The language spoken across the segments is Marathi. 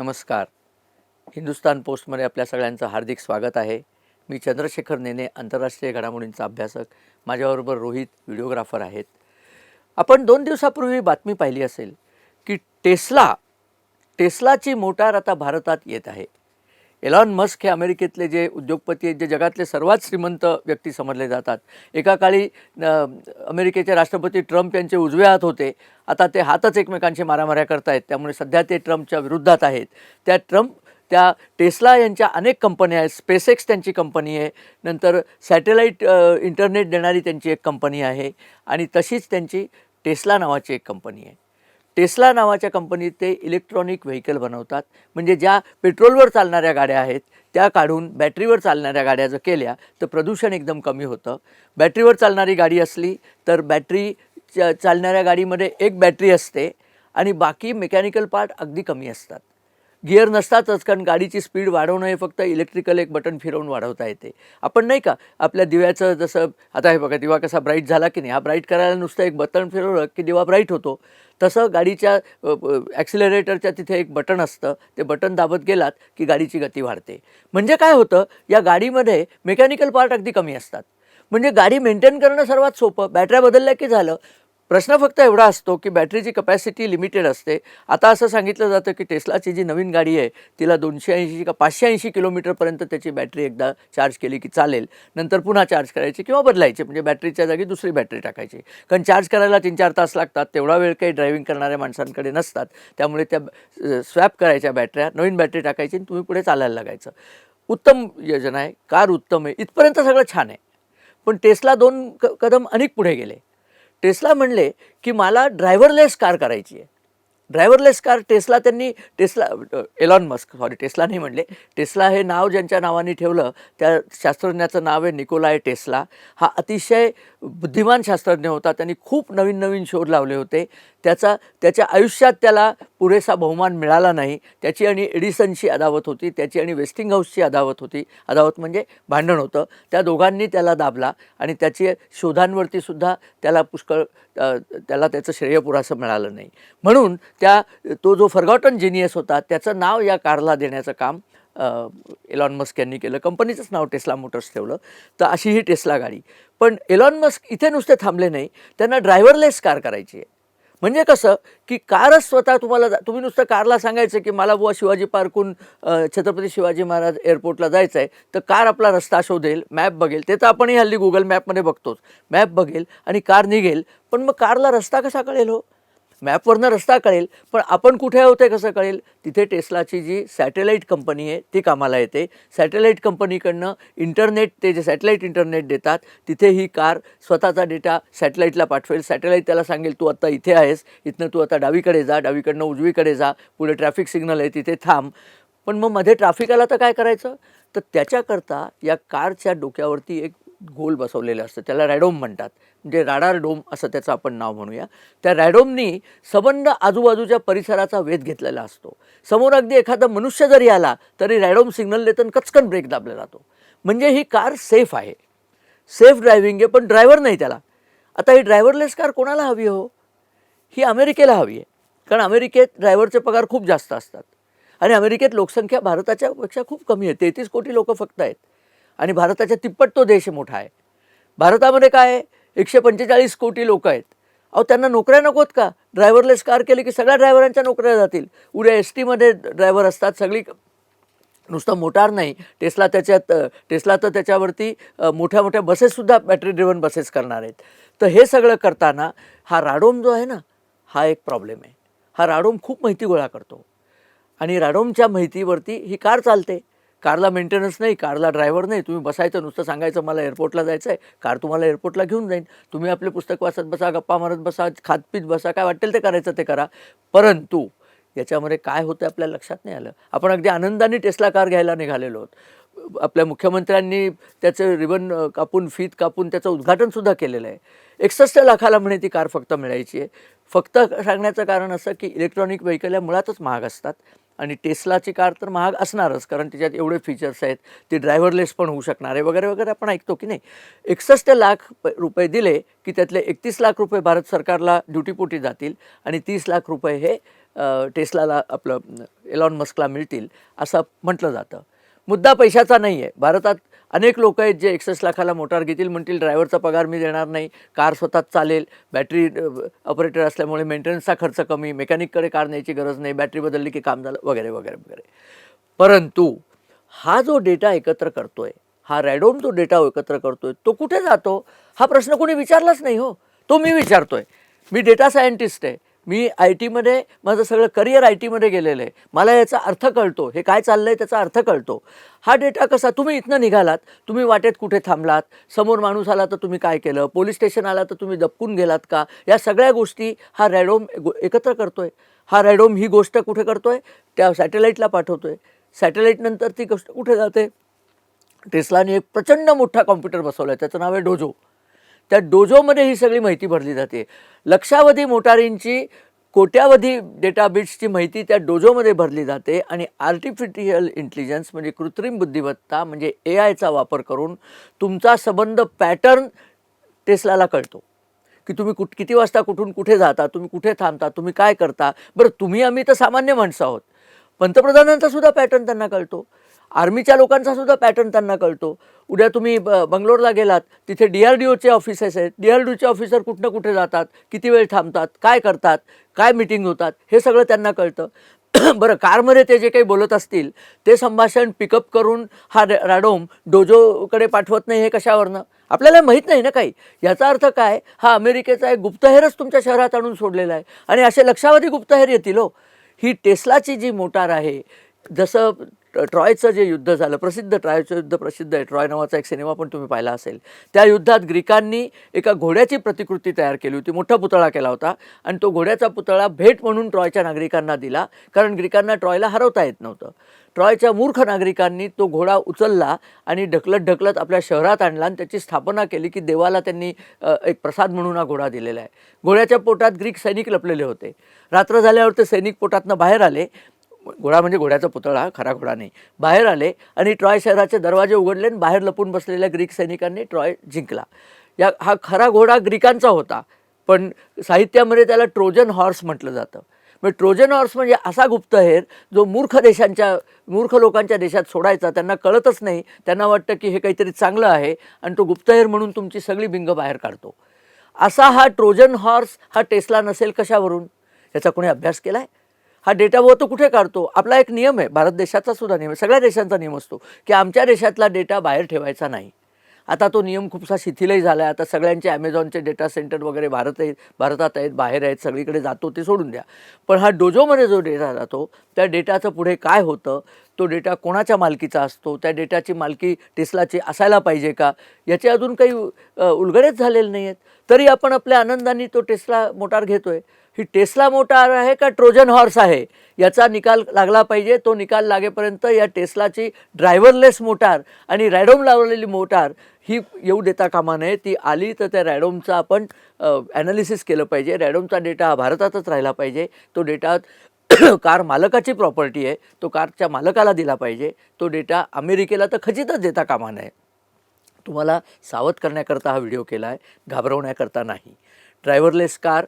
नमस्कार. हिंदुस्तान पोस्टमध्ये आपल्या सगळ्यांचं हार्दिक स्वागत आहे. मी चंद्रशेखर नेने आंतरराष्ट्रीय घडामोडींचा अभ्यासक. माझ्याबरोबर रोहित व्हिडिओग्राफर आहेत. आपण दोन दिवसापूर्वी बातमी पाहिली असेल की टेस्ला टेस्लाची मोटार आता भारतात येत आहे. एलॉन मस्क हे अमेरिकेतले जे उद्योगपती आहेत जे जगातले सर्वात श्रीमंत व्यक्ती समजले जातात. एका काळी अमेरिकेचे राष्ट्रपती ट्रम्प यांचे उजवे हात होते. आता ते हातच एकमेकांशी मारामाऱ्या करतायत. त्यामुळे सध्या ते ट्रम्पच्या विरुद्धात आहेत. त्या ट्रम्प त्या टेस्ला यांच्या अनेक कंपन्या आहेत. स्पेसएक्स त्यांची कंपनी आहे. नंतर सॅटेलाईट इंटरनेट देणारी त्यांची एक कंपनी आहे. आणि तशीच त्यांची टेस्ला नावाची एक कंपनी आहे. टेस्ला नावाच्या कंपनीत ते इलेक्ट्रॉनिक व्हेकल बनवतात. म्हणजे ज्या पेट्रोलवर चालणाऱ्या गाड्या आहेत त्या काढून बॅटरीवर चालणाऱ्या गाड्या जर केल्या तर प्रदूषण एकदम कमी होतं. बॅटरीवर चालणारी गाडी असली तर बॅटरी च- चालणाऱ्या गाडीमध्ये एक बॅटरी असते आणि बाकी मेकॅनिकल पार्ट अगदी कमी असतात. गिअर नसतातच कारण गाडीची स्पीड वाढवणं हे फक्त इलेक्ट्रिकल एक बटन फिरवून वाढवता येते. आपण नाही का आपल्या दिव्याचं जसं आता हे बघा दिवा कसा ब्राईट झाला की नाही हा ब्राईट करायला नुसतं एक बटन फिरवलं की दिवा ब्राईट होतो. तसं गाडीच्या ॲक्सिलरेटरच्या तिथे एक बटन असतं ते बटन दाबत गेलात की गाडीची गती वाढते. म्हणजे काय होतं या गाडीमध्ये मेकॅनिकल पार्ट अगदी कमी असतात. म्हणजे गाडी मेंटेन करणं सर्वात सोपं बॅटऱ्या बदलल्या की झालं प्रश्न फक्त एवढा असतो की बॅटरीची कपॅसिटी लिमिटेड असते. आता असं सांगितलं जातं की टेस्लाची जी नवीन गाडी आहे तिला दोनशे ऐंशी का पाचशे ऐंशी किलोमीटरपर्यंत त्याची बॅटरी एकदा चार्ज केली की चालेल. नंतर पुन्हा चार्ज करायची किंवा बदलायची म्हणजे बॅटरीच्या जागी दुसरी बॅटरी टाकायची. कारण चार्ज करायला तीन चार तास लागतात तेवढा वेळ काही ड्रायव्हिंग करणाऱ्या माणसांकडे नसतात. त्यामुळे त्या स्वॅप करायच्या बॅटऱ्या नवीन बॅटरी टाकायची आणि तुम्ही पुढे चालायला लागायचं. उत्तम योजना आहे कार उत्तम आहे इथपर्यंत सगळं छान आहे. पण टेस्ला दोन क कदम अनेक पुढे गेले. टेस्ला म्हणले की मला ड्रायव्हरलेस कार करायची आहे. ड्रायव्हरलेस कार टेस्ला त्यांनी Tesla Elon Musk sorry Tesla नाही म्हणले. टेस्ला हे नाव ज्यांच्या नावाने ठेवलं त्या शास्त्रज्ञाचं नाव आहे निकोलाय टेस्ला. हा अतिशय बुद्धिमान शास्त्रज्ञ होता. त्यांनी खूप नवीन नवीन शोध लावले होते. त्याचा त्याच्या आयुष्यात त्याला पुरेसा बहुमान मिळाला नाही. त्याची आणि एडिसनची अदावत होती. त्याची आणि वेस्टिंग हाऊसची अदावत होती. अदावत म्हणजे भांडण होतं. त्या दोघांनी त्याला दाबला आणि त्याचे शोधांवरती सुद्धा त्याला पुष्कळ त्याला त्याचं श्रेय पुरासं मिळालं नाही. म्हणून त्या तो जो फर्गॉटन जिनियस होता त्याचं नाव या कारला देण्याचं काम एलॉन मस्क यांनी केलं. कंपनीचंच नाव टेस्ला मोटर्स ठेवलं. तर अशी ही टेस्ला गाडी. पण एलॉन मस्क इथे नुसते थांबले नाही. त्यांना ड्रायव्हरलेस कार करायची आहे. म्हणजे कसं की कारच स्वतः तुम्हाला जा- तुम्ही नुसतं कारला सांगायचं की मला बुवा शिवाजी पार्कून छत्रपती शिवाजी महाराज एअरपोर्टला जायचं आहे तर कार आपला रस्ता शोधेल मॅप बघेल ते तर आपणही हल्ली गुगल मॅपमध्ये बघतोच. मॅप बघेल आणि कार निघेल पण मग कारला रस्ता कसा कळेल हो? मॅपवरनं रस्ता कळेल पण आपण कुठे आहोत हे कसं कळेल? तिथे टेस्लाची जी सॅटेलाईट कंपनी आहे ती कामाला येते. सॅटेलाईट कंपनीकडनं इंटरनेट ते जे सॅटेलाईट इंटरनेट देतात तिथे ही कार स्वतःचा डेटा सॅटेलाईटला पाठवेल. सॅटेलाईट त्याला सांगेल तू आत्ता इथे आहेस इथनं तू आता डावीकडे जा डावीकडनं उजवीकडे जा पुढे ट्रॅफिक सिग्नल आहे तिथे थांब. पण मग मध्ये ट्रॅफिक आला तर काय करायचं? तर त्याच्याकरता या कारच्या डोक्यावरती एक गोल बसवलेलं असतं. त्याला रॅडोम म्हणतात. म्हणजे राडार डोम असं त्याचं आपण नाव म्हणूया. त्या रॅडोमनी सबंध आजूबाजूच्या परिसराचा वेध घेतलेला असतो. समोर अगदी एखादा मनुष्य जरी आला तरी रॅडोम सिग्नल देताना कचकन ब्रेक दाबला जातो. म्हणजे ही कार सेफ आहे. सेफ ड्रायव्हिंग आहे पण ड्रायव्हर नाही त्याला. आता ही ड्रायव्हरलेस कार कोणाला हवी हो? ही अमेरिकेला हवी आहे. कारण अमेरिकेत ड्रायव्हरचे पगार खूप जास्त असतात. आणि अमेरिकेत लोकसंख्या भारताच्या पेक्षा खूप कमी आहे. तेहतीस कोटी लोक फक्त आहेत. आणि भारताच्या तिप्पट तो देश मोठा आहे. भारतामध्ये काय आहे? एकशे पंचेचाळीस कोटी लोक आहेत. अहो त्यांना नोकऱ्या नकोत का? ड्रायव्हरलेस कार केली की सगळ्या ड्रायव्हरांच्या नोकऱ्या जातील. उद्या एस टीमध्ये ड्रायव्हर असतात सगळी नुसतं मोटार नाही. टेस्ला त्याच्यात टेस्ला तर त्याच्यावरती मोठ्या मोठ्या बसेससुद्धा बॅटरी ड्रिव्हन बसेस करणार आहेत. तर हे सगळं करताना हा राडोम जो आहे ना हा एक प्रॉब्लेम आहे. हा राडोम खूप माहिती गोळा करतो. आणि राडोमच्या माहितीवरती ही कार चालते. कारला मेंटेनन्स नाही कारला ड्रायव्हर नाही तुम्ही बसायचं नुसतं सांगायचं मला एअरपोर्टला जायचं आहे कार तुम्हाला एअरपोर्टला घेऊन जाईन. तुम्ही आपले पुस्तक वाचत बसा गप्पा मारत बसा खातपीत बसा काय वाटेल ते करायचं ते करा. परंतु याच्यामध्ये काय होतं आपल्या लक्षात नाही आलं. आपण अगदी आनंदाने टेस्ला कार घ्यायला निघालेलो आहोत. आपल्या मुख्यमंत्र्यांनी त्याचं रिबन कापून फीत कापून त्याचं उद्घाटनसुद्धा केलेलं आहे. एकसष्ट लाखाला म्हणे ती कार फक्त मिळायची आहे. फक्त सांगण्याचं कारण असं की इलेक्ट्रॉनिक व्हेकल या मुळातच महाग असतात. आणि टेस्लाची कार तर महाग असणारच कारण त्याच्यात एवढे फीचर्स आहेत ते ड्रायव्हरलेस पण होऊ शकणार आहे वगैरे वगैरे आपण ऐकतो की नाही. एकसष्ट लाख प- रुपये दिले की त्यातले एकतीस लाख रुपये भारत सरकारला ड्युटीपोटी जातील आणि तीस लाख रुपये हे टेस्लाला आपलं एलॉन मस्कला मिळतील असं म्हटलं जातं. मुद्दा पैशाचा नाही आहे भारतात अनेक लोक आहेत जे एकसष्ट लाखाला मोटार घेतील म्हणतील ड्रायव्हरचा पगार मी देणार नाही कार स्वतःच चालेल बॅटरी ऑपरेटर असल्यामुळे मेंटेनन्सचा खर्च कमी मेकॅनिककडे कार न्यायची गरज नाही बॅटरी बदलली की काम झालं वगैरे वगैरे वगैरे. परंतु हा जो डेटा एकत्र करतो आहे हा रॅडोम जो डेटा एकत्र करतो आहे तो कुठे जातो? हा प्रश्न कोणी विचारलाच नाही हो. तो मी विचारतो आहे मी डेटा सायंटिस्ट आहे. मी आय टीमध्ये माझं सगळं करिअर आय टीमध्ये गेलेलं आहे. मला याचा अर्थ कळतो. हे काय चाललं आहे त्याचा अर्थ कळतो. हा डेटा कसा तुम्ही इथनं निघालात तुम्ही वाटेत कुठे थांबलात समोर माणूस आला तर तुम्ही काय केलं पोलीस स्टेशन आला तर तुम्ही दपकून गेलात का? या सगळ्या गोष्टी हा रॅडोम गो- एकत्र आहे हा रॅडोम ही गोष्ट कुठे करतो आहे त्या सॅटेलाईटला आहे सॅटेलाईटनंतर ती गोष्ट कुठे जाते? टेस्लाने एक प्रचंड मोठा कॉम्प्युटर बसवला आहे त्याचं नाव आहे डोजो. त्या डोजोमध्ये ही सगळी माहिती भरली जाते. लक्षावधी मोटारींची कोट्यावधी डेटा बिट्सची माहिती त्या डोजोमध्ये भरली जाते आणि आर्टिफिशियल इंटेलिजन्स म्हणजे कृत्रिम बुद्धिमत्ता म्हणजे ए आयचा वापर करून तुमचा संबंध पॅटर्न टेस्लाला कळतो. की तुम्ही कुठ किती वाजता कुठून कुठे जाता तुम्ही कुठे थांबता तुम्ही काय करता? बरं तुम्ही आम्ही तर सामान्य माणसं आहोत. पंतप्रधानांचा सुद्धा पॅटर्न त्यांना कळतो. आर्मीच्या लोकांचा सुद्धा पॅटर्न त्यांना कळतो. उद्या तुम्ही ब बंगलोरला गेलात तिथे डी आर डी ओचे ऑफिसेस आहेत. डी आर डी ओचे ऑफिसर कुठनं कुठे जातात किती वेळ थांबतात काय करतात काय मिटिंग होतात हे सगळं त्यांना कळतं. बरं कारमध्ये ते जे काही बोलत असतील ते संभाषण पिकअप करून हा रॅ- रॅडोम डोजोकडे पाठवत नाही हे कशावरनं? आपल्याला माहीत नाही ना काही. याचा अर्थ काय? हा अमेरिकेचा एक गुप्तहेरच तुमच्या शहरात आणून सोडलेला आहे. आणि असे लक्षावधी गुप्तहेर येतील हो. ही टेस्लाची जी मोटार आहे जसं ट्रॉयचं जे युद्ध झालं प्रसिद्ध ट्रॉयचं युद्ध प्रसिद्ध आहे. ट्रॉय नावाचा एक सिनेमा पण तुम्ही पाहिला असेल. त्या युद्धात ग्रीकांनी एका घोड्याची प्रतिकृती तयार केली होती मोठा पुतळा केला होता आणि तो घोड्याचा पुतळा भेट म्हणून ट्रॉयच्या नागरिकांना दिला कारण ग्रीकांना ट्रॉयला हरवता येत नव्हतं. ट्रॉयच्या मूर्ख नागरिकांनी तो घोडा उचलला आणि ढकलत ढकलत आपल्या शहरात आणला आणि त्याची स्थापना केली की देवाला त्यांनी एक प्रसाद म्हणून हा घोडा दिलेला आहे. घोड्याच्या पोटात ग्रीक सैनिक लपलेले होते. रात्र झाल्यावर ते सैनिक पोटातनं बाहेर आले. घोडा म्हणजे घोड्याचा पुतळा खरा घोडा नाही. बाहेर आले आणि ट्रॉय शहराचे दरवाजे उघडले आणि बाहेर लपून बसलेल्या ग्रीक सैनिकांनी ट्रॉय जिंकला. या हा खरा घोडा ग्रीकांचा होता पण साहित्यामध्ये त्याला ट्रोजन हॉर्स म्हटलं जातं. मग ट्रोजन हॉर्स म्हणजे असा गुप्तहेर जो मूर्ख देशांच्या मूर्ख लोकांच्या देशात सोडायचा त्यांना कळतच नाही. त्यांना वाटतं की हे काहीतरी चांगलं आहे आणि तो गुप्तहेर म्हणून तुमची सगळी बिंग बाहेर काढतो. असा हा ट्रोजन हॉर्स हा टेस्ला नसेल कशावरून? याचा कोणी अभ्यास केला आहे हा डेटा व तो कुठे काढतो? आपला एक नियम आहे भारत देशाचा सुद्धा नियम आहे सगळ्या देशांचा नियम असतो की आमच्या देशातला डेटा बाहेर ठेवायचा नाही. आता तो नियम खूपसा शिथिलही झाला आहे आता सगळ्यांचे ॲमेझॉनचे डेटा सेंटर वगैरे भारत आहेत भारतात आहेत बाहेर आहेत सगळीकडे जातो ते सोडून द्या. पण हा डोजोमध्ये जो डेटा जातो त्या डेटाचं पुढे काय होतं? तो डेटा कोणाच्या मालकीचा असतो? त्या डेटाची मालकी टेस्लाची असायला पाहिजे का? याचे अजून काही उलगडेच झालेले नाही आहेत तरी आपण आपल्या आनंदाने तो टेस्ला मोटार घेतोय. की टेस्ला मोटार आहे का ट्रोजन हॉर्स आहे? याचा निकाल लागला पाहिजे. तो निकाल लागेपर्यंत या टेस्लाची ड्रायव्हरलेस मोटार आणि रॅडोम लावलेली मोटार ही येऊ देता कामा नये. ती आली तर त्या रॅडोमचा आपण ॲनालिसिस केलं पाहिजे. रॅडोमचा डेटा हा भारतातच राहिला पाहिजे. तो डेटा कार मालकाची प्रॉपर्टी आहे. तो कारच्या मालकाला दिला पाहिजे. तो डेटा अमेरिकेला तर खचितच देता कामा नये. तुम्हाला सावध करण्याकरता हा व्हिडिओ केला आहे घाबरवण्याकरता नाही. ड्रायव्हरलेस कार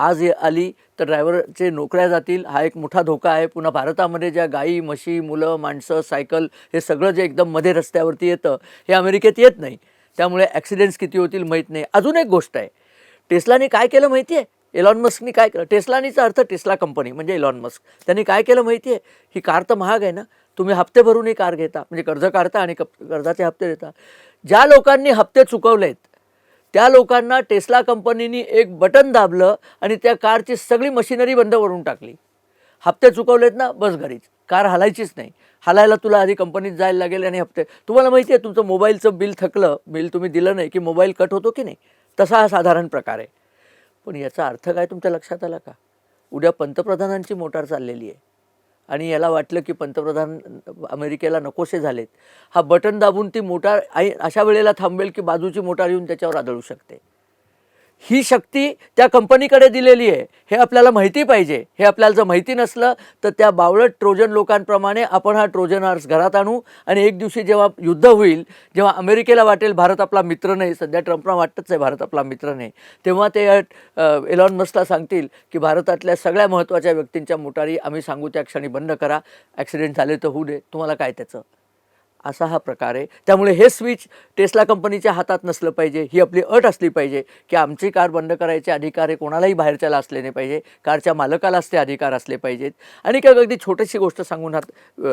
आज आली तर ड्रायव्हरचे नोकऱ्या जातील. हा एक मोठा धोका आहे. पुन्हा भारतामध्ये ज्या गाई म्हशी मुलं माणसं सायकल हे सगळं जे एकदम मध्ये रस्त्यावरती येतं हे अमेरिकेत येत नाही. त्यामुळे ॲक्सिडेंट्स किती होतील माहीत नाही. अजून एक गोष्ट आहे. टेस्लाने काय केलं माहिती आहे एलॉन मस्कनी काय केलं? टेस्लानीचा अर्थ टेस्ला कंपनी म्हणजे एलॉन मस्क. त्यांनी काय केलं माहिती आहे ही कार तर महाग आहे ना? तुम्ही हप्ते भरून ही कार घेता. म्हणजे कर्ज काढता आणि कर्जाचे हप्ते देता. ज्या लोकांनी हप्ते चुकवलेत त्या लोकांना टेस्ला कंपनीनी एक बटन दाबलं आणि त्या कारची सगळी मशिनरी बंद करून टाकली. हप्ते चुकवलेत ना? बस घरीच. कार हलायचीच नाही. हलायला तुला आधी कंपनीत जायला लागेल आणि हप्ते. तुम्हाला माहिती आहे तुमचं मोबाईलचं बिल थकलं. बिल तुम्ही दिलं नाही की मोबाईल कट होतो की नाही? तसा हा साधारण प्रकार आहे. पण याचा अर्थ काय तुमच्या लक्षात आला का? उद्या पंतप्रधानांची मोटार चाललेली आहे. आणि याला वाटलं की पंतप्रधान अमेरिकेला नकोसे झालेत. हा बटन दाबून ती मोटार आई अशा वेळेला थांबेल की बाजूची मोटार येऊन त्याच्यावर आदळू शकते. ही शक्ती त्या कंपनीकडे दिलेली आहे. हे आपल्याला माहिती पाहिजे. हे आपल्याला जर माहिती नसलं तर त्या बावळट ट्रोजन लोकांप्रमाणे आपण हा ट्रोजन आर्स घरात आणू आणि एक दिवशी जेव्हा युद्ध होईल जेव्हा अमेरिकेला वाटेल भारत आपला मित्र नाही. सध्या ट्रम्पला वाटतच आहे भारत आपला मित्र नाही. तेव्हा ते एलॉन मस्कला सांगतील की भारतातल्या सगळ्या महत्त्वाच्या व्यक्तींच्या मोटारी आम्ही सांगू त्या क्षणी बंद करा. ॲक्सिडेंट झाले तर होऊ दे. तुम्हाला काय त्याचं? असा हा प्रकार आहे. त्यामुळे हे स्विच टेस्ला कंपनीच्या हातात नसलं पाहिजे. ही आपली अट असली पाहिजे की आमची कार बंद करायचे अधिकार हे कोणालाही बाहेरच्याला असले नाही पाहिजे. कारच्या मालकालाच ते अधिकार असले पाहिजेत. आणि काय अगदी छोटीशी गोष्ट सांगून हा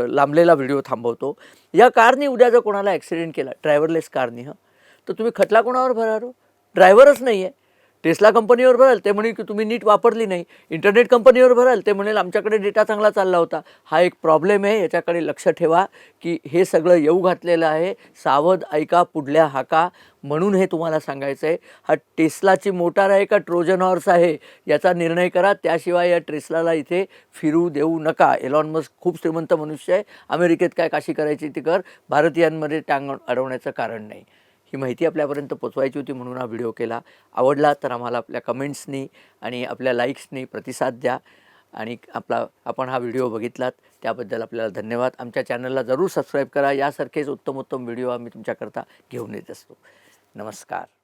लांबलेला व्हिडिओ थांबवतो. या कारने उद्या जर कोणाला ॲक्सिडेंट केला ड्रायव्हरलेस कारनी हं तर तुम्ही खटला कोणावर भरारो? ड्रायव्हरच नाही आहे टेस्ला कंपनीवर भराल ते म्हणेल की तुम्ही नीट वापरली नाही. इंटरनेट कंपनीवर भराल ते म्हणेल आमच्याकडे डेटा चांगला चालला होता. हा एक प्रॉब्लेम आहे याच्याकडे लक्ष ठेवा की हे सगळं येऊ घातलेलं आहे. सावध ऐका पुढल्या हाका. म्हणून हे तुम्हाला सांगायचं आहे हा टेस्लाची मोटार आहे का ट्रोजन हॉर्स आहे? याचा निर्णय करा. त्याशिवाय या टेस्लाला इथे फिरू देऊ नका. एलॉन मस्क खूप श्रीमंत मनुष्य आहे. अमेरिकेत काय काशी करायची ती कर. भारतीयांमध्ये टांग अडवण्याचं कारण नाही. ही माहिती आपल्यापर्यंत पोचवायची होती म्हणून हा व्हिडिओ केला. आवडला तर आम्हाला आपल्या कमेंट्सनी आणि आपल्या लाईक्सनी प्रतिसाद द्या. आणि आपला आपण हा व्हिडिओ बघितलात त्याबद्दल आपल्याला धन्यवाद. आमच्या चॅनलला जरूर सबस्क्राईब करा. यासारखेच उत्तम उत्तम व्हिडिओ आम्ही तुमच्याकरता घेऊन येत असतो. नमस्कार.